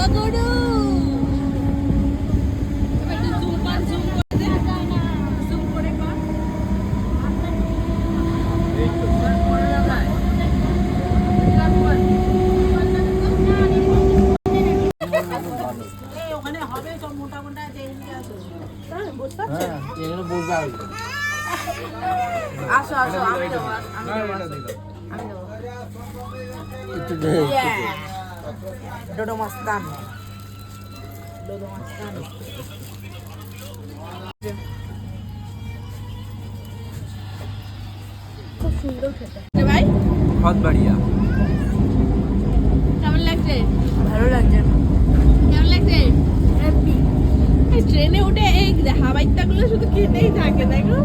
বাবা গরু আসো আসো আমি দেবো আমি দেবো আমি দেবো ডোডো ডোডো খুব সুন্দর খেতে। ভাই? হাত বাড়িয়া কেমন লাগছে? ভালো লাগছে। কেমন লাগছে? হ্যাপি এই ট্রেনে উঠে এই হাওয়াইটাগুলো শুধু খেতেই থাকে দেখো।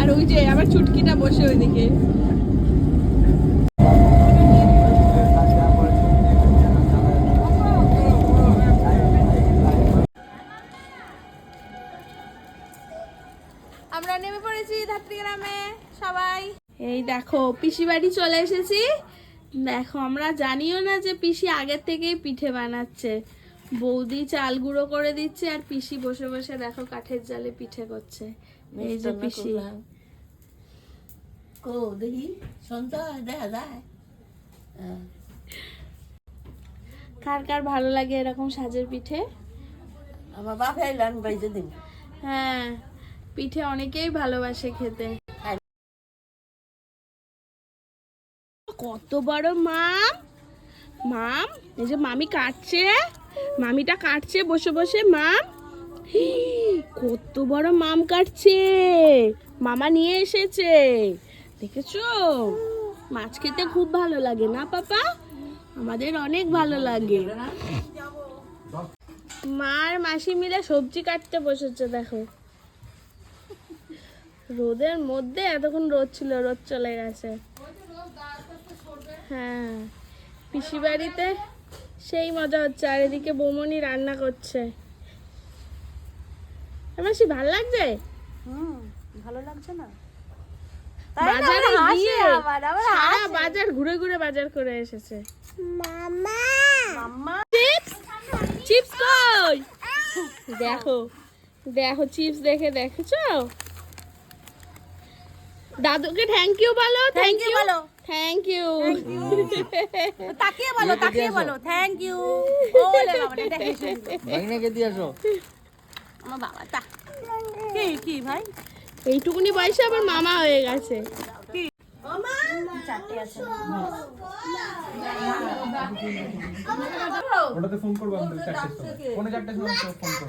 আর ওই যে আমার ছুটকিটা বসে ওইদিকে। গ্রামে সবাই। এই দেখো পিসি বাড়ি চলে এসেছি। দেখো আমরা জানিও না যে পিসি আগের থেকেই পিঠে বানাচ্ছে। বৌদি চাল গুঁড়ো করে দিচ্ছে আর পিসি বসে বসে দেখো কাঠের জালে পিঠে করছে। এই যে পিসি। কো দেখি শুনতে দেখা যায়। কার কার ভালো লাগে এরকম সাজের পিঠে? আমার বাপ হ্যাঁ। পিঠে অনেকেই ভালোবাসে খেতে। কত বড় মাম! মাম, এই যে মামি কাটছে। মামিটা কাটছে, বসে বসে মাম। কত বড় মাম কাটছে। মামা নিয়ে এসেছে। দেখেছ? মাছ খেতে খুব ভালো লাগে না পাপা? আমাদের অনেক ভালো লাগে। মার মাসি মিলে সবজি কাটতে বসেছে, দেখো। রোদের মধ্যে এতক্ষণ রোদ ছিল রোদ চলে গেছে। হ্যাঁ পিসি বাড়িতে সেই মজা হচ্ছে আর এদিকে বৌমনি রান্না করছে। মাসি ভালো লাগছে? হুম ভালো লাগছে না। বাজারে গিয়ে সারা বাজার ঘুরে ঘুরে বাজার করে এসেছে। মাম্মা? চিপস? চিপস কই? দেখো দেখো চিপস দেখে দেখেছ? দাদুকে থ্যাংক ইউ বলো থ্যাংক ইউ বলো। থ্যাংক ইউ তাকিয়ে বলো তাকিয়ে বলো। থ্যাংক ইউ ওলে বাবা এটা হেসে। ভাগনাকে দিয়ে আসো। আমার বাবা তা। কি কি ভাই? এইটুকুনি বয়সে আবার মামা হয়ে গেছে। আছে। ওটাতে ফোন করব আমি চারটের সময়। পৌনে চারটের সময় ফোন করব?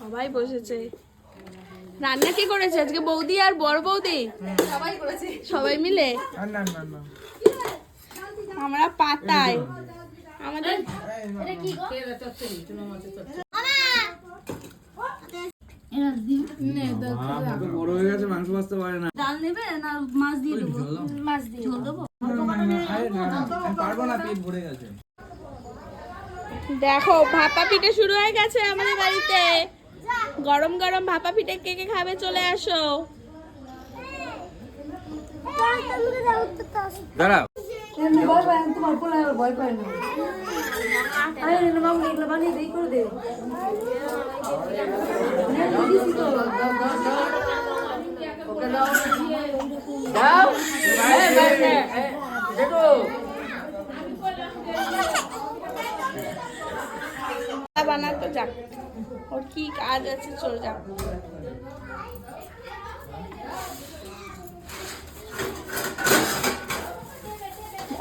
সবাই বসেছে। রান্না কি করেছে? আজকে বৌদি আর বড় বৌদি? সবাই করেছে। সবাই মিলে? আর না না না। আমরা পাতায়। আমাদের বড় হয়ে গেছে মাংস বাঁচতে পারে না। ডাল নেবে না মাছ দিয়ে দেবো? মাছ দিয়ে ঝোল দেবো? আরে না না আমি পারব না পেট ভরে গেছে। দেখো ভাপা পিঠে শুরু হয়ে গেছে আমাদের বাড়িতে। গরম গরম ভাপা পিঠে কে কে খাবে চলে আসো। দাঁড়াও। বানাতো যাক। ওর কি কাজ আছে চল যাক।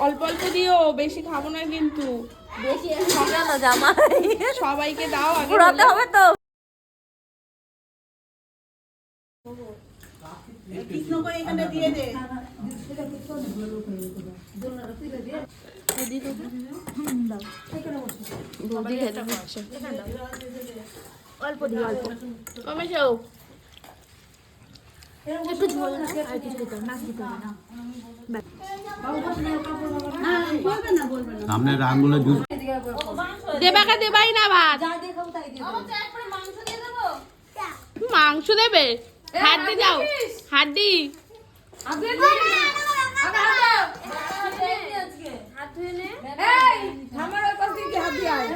অল্প অল্প দিও বেশি খাব না কিন্তু। বেশি জামাই। সবাইকে দাও আগে হবে তো। কৃষ্ণ করে এখানে দিয়ে দে। বৌদি খেতে দিচ্ছে অল্প দিই অল্প একটু ঝোল আর কিছু দিতে মাছ দিতে হবে না সামনে জুস দেবাকে দেবাই না ভাত মাংস দেবে? হাড্ডি দাও হাড্ডি আমার ওই পাশ হাত দিয়ে আয়